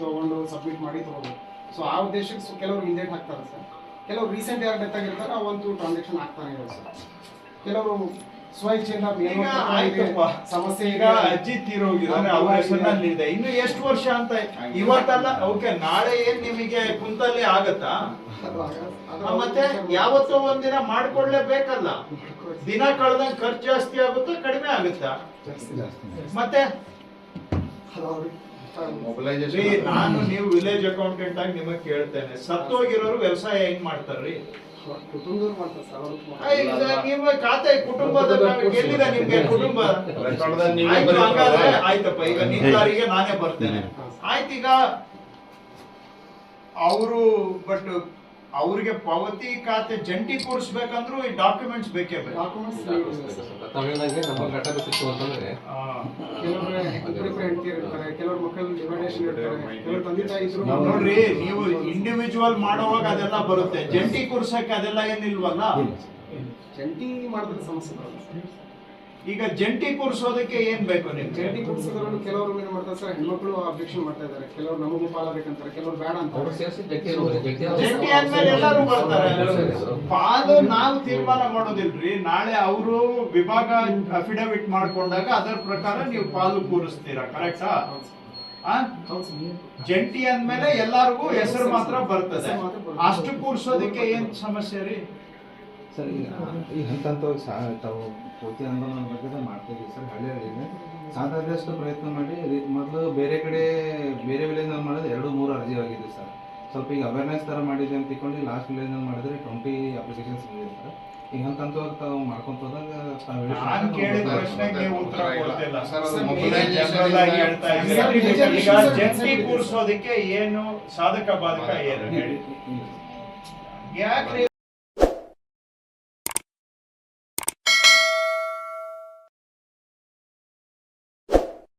ತಗೊಂಡು ಸಬ್ಮಿಟ್ ಮಾಡಿ ತಗೋಬೇಕು ಸೊ ಆ ಉದ್ದೇಶಕ್ಕೆ ಸೊ ಕೆಲವರು ಹಿಂದೇಟ್ ಹಾಕ್ತಾರೆ ಸರ್. ಕೆಲವರು ರೀಸೆಂಟ್ ಯಾರು ಡೆತ್ ಆಗಿರ್ತಾರೆ ಅವಂತೂ ಟ್ರಾನ್ಸಾಕ್ಷನ್ ಆಗ್ತಾನೆ ಇರೋದು ಸರ್. ಕೆಲವರು ಸ್ವಇಚ್ಛೆಯಿಂದ ಸಮಸ್ಯೆ ಈಗ ಅಜ್ಜಿ ತೀರೋಗಿದ್ದಾರೆ ಅವ್ರ ಹೆಸರಿನಲ್ಲಿ ಇದೆ. ಇನ್ನು ಎಷ್ಟು ವರ್ಷ ಅಂತ ಇವತ್ತಲ್ಲ ಓಕೆ ನಾಳೆ ಏನ್ ನಿಮಗೆ ಕುಂತಲ್ಲಿ ಆಗತ್ತಾ? ಮತ್ತೆ ಯಾವತ್ತೋ ಒಂದಿನ ಮಾಡ್ಕೊಡ್ಲೇಬೇಕಲ್ಲ ದಿನ ಕಳೆದಂಗ್ ಖರ್ಚು ಜಾಸ್ತಿ ಆಗುತ್ತಾ ಕಡಿಮೆ ಆಗುತ್ತಾ? ಮತ್ತೆ? ನಾನು ನೀವು ವಿಲೇಜ್ ಅಕೌಂಟೆಂಟ್ ಆಗಿ ನಿಮಗೆ ಕೇಳ್ತೇನೆ. ಸತ್ತೋಗಿರೋರು ವ್ಯವಸಾಯ ಹೆಂಗ್ ಮಾಡ್ತಾರ್ರಿ? ಕುಟುಂಬದವ್ರು ಮಾಡ್ತಾರೆ ನಿಮ್ಮ ಖಾತೆ ಕುಟುಂಬದ ಎಲ್ಲಿದೆ ನಿಮ್ಗೆ ಕುಟುಂಬ? ಆಯ್ತು ಹಂಗಾದ್ರೆ ಆಯ್ತಪ್ಪ ಈಗ ನಿಂತಾರಿಗೆ ನಾನೇ ಬರ್ತೇನೆ. ಆಯ್ತು ಈಗ ಅವರು ಬಟ್ ಅವ್ರಿಗೆ ಪಾವತಿ ಖಾತೆ ಜಂಟಿ ಕೂರಿಸ್ಬೇಕಂದ್ರೂ ಈ ಡಾಕ್ಯುಮೆಂಟ್ಸ್ ಬೇಕೇ ಬೇಕು. ಹೇಳ್ದಂಗೆ ನಮ್ಮ ಘಟಕ ಸಿಕ್ತು ಅಂತಂದ್ರೆ ಕೆಲವರು ಇಬ್ಬರಿಬ್ಬರು ಹೆಂಡತಿಯರು ಇರ್ತಾರೆ ಕೆಲವ್ರ ಮಕ್ಕಳು ಡಿವೈಡೇಷನ್ ಇರ್ತಾರೆ ಕೆಲವರು ತಂದೆ ತಾಯಿ ಇದ್ರು ನೋಡ್ರಿ ನೀವು ಇಂಡಿವಿಜುವಲ್ ಮಾಡುವಾಗ ಅದೆಲ್ಲ ಬರುತ್ತೆ. ಜಂಟಿ ಕೂರ್ಸಕ್ಕೆ ಅದೆಲ್ಲ ಏನಿಲ್ವಲ್ಲ? ಜಂಟಿ ಮಾಡಿದ್ರೆ ಸಮಸ್ಯೆ ಸರ್. ಈಗ ಜಂಟಿ ಕೂರಿಸೋದಕ್ಕೆ ಏನ್ ಬೇಕು ನಿಮ್ಗೆ? ಜಂಟಿ ಕುಡಿಸೋದ್ರಲ್ಲೂ ಕೆಲವರು ಏನ್ ಮಾಡ್ತಾರೆ ಸರ್ ಹೆಣ್ಮಕ್ಳು ಅಬ್ಜೆಕ್ಷನ್ ಮಾಡ್ತಾ ಇದ್ದಾರೆ. ಕೆಲವರು ನಮಗೂ ಪಾಲು ಬೇಕಂತಾರೆ ಕೆಲವರು ಬೇಡ ಅಂತ. ಜಂಟಿ ಆದ್ಮೇಲೆ ಎಲ್ಲರೂ ಬರ್ತಾರೆ. ಪಾಲು ನಾವು ತೀರ್ಮಾನ ಮಾಡೋದಿಲ್ರಿ ನಾಳೆ ಅವರು ವಿಭಾಗ ಅಫಿಡವಿಟ್ ಮಾಡ್ಕೊಂಡಾಗ ಅದರ ಪ್ರಕಾರ ನೀವು ಪಾಲು ಕೂರಿಸ್ತೀರಾ ಕರೆಕ್ಟಾ ಜಂಟಿ ಅಂದ್ಮೇಲೆ ಎಲ್ಲಾರ್ಗು ಹೆಸರು ಮಾತ್ರ ಬರ್ತದೆ. ಅಷ್ಟು ಕೂರ್ಸೋದಕ್ಕೆ ಏನ್ ಸಮಸ್ಯೆ ರೀ? ಸರ್ ಈಗ ಈ ಹಂತ ಹಂತವಾಗಿ ಸಾ ತಾವು ಪೂರ್ತಿ ಆಂದೋಲನ ಬಗ್ಗೆ ಮಾಡ್ತಿದ್ದೀವಿ ಸರ್ ಹಳ್ಳಿಯಲ್ಲಿ. ಸಾಧ್ಯಾದಷ್ಟು ಪ್ರಯತ್ನ ಮಾಡಿ ಮೊದಲು ಬೇರೆ ಕಡೆ ಬೇರೆ ವಿಲೇಜ್ನಲ್ಲಿ ಮಾಡಿದ್ರೆ ಎರಡು ಮೂರು ಅರ್ಜಿ ಆಗಿದೆ ಸರ್. ಸ್ವಲ್ಪ ಈಗ ಅವೇರ್ನೆಸ್ ಥರ ಮಾಡಿದೆ ಅಂತ ತಿಳ್ಕೊಂಡು ಲಾಸ್ಟ್ ವಿಲೇಜ್ನಲ್ಲಿ ಮಾಡಿದ್ರೆ ಟ್ವೆಂಟಿ ಅಪ್ಲಿಕೇಶನ್ಸ್ ಬಂದಿದೆ ಸರ್. ಈಗ ಹಂತ ಹಂತವಾಗಿ ತಾವು ಮಾಡ್ಕೊಂತ ಹೋದಾಗ ತಾವು ಈಗ ಕೂರ್ಸೋದಕ್ಕೆ ಏನು ಸಾಧಕ ಬಾಧಕ ಏನು. ಯಾಕ್ರಿ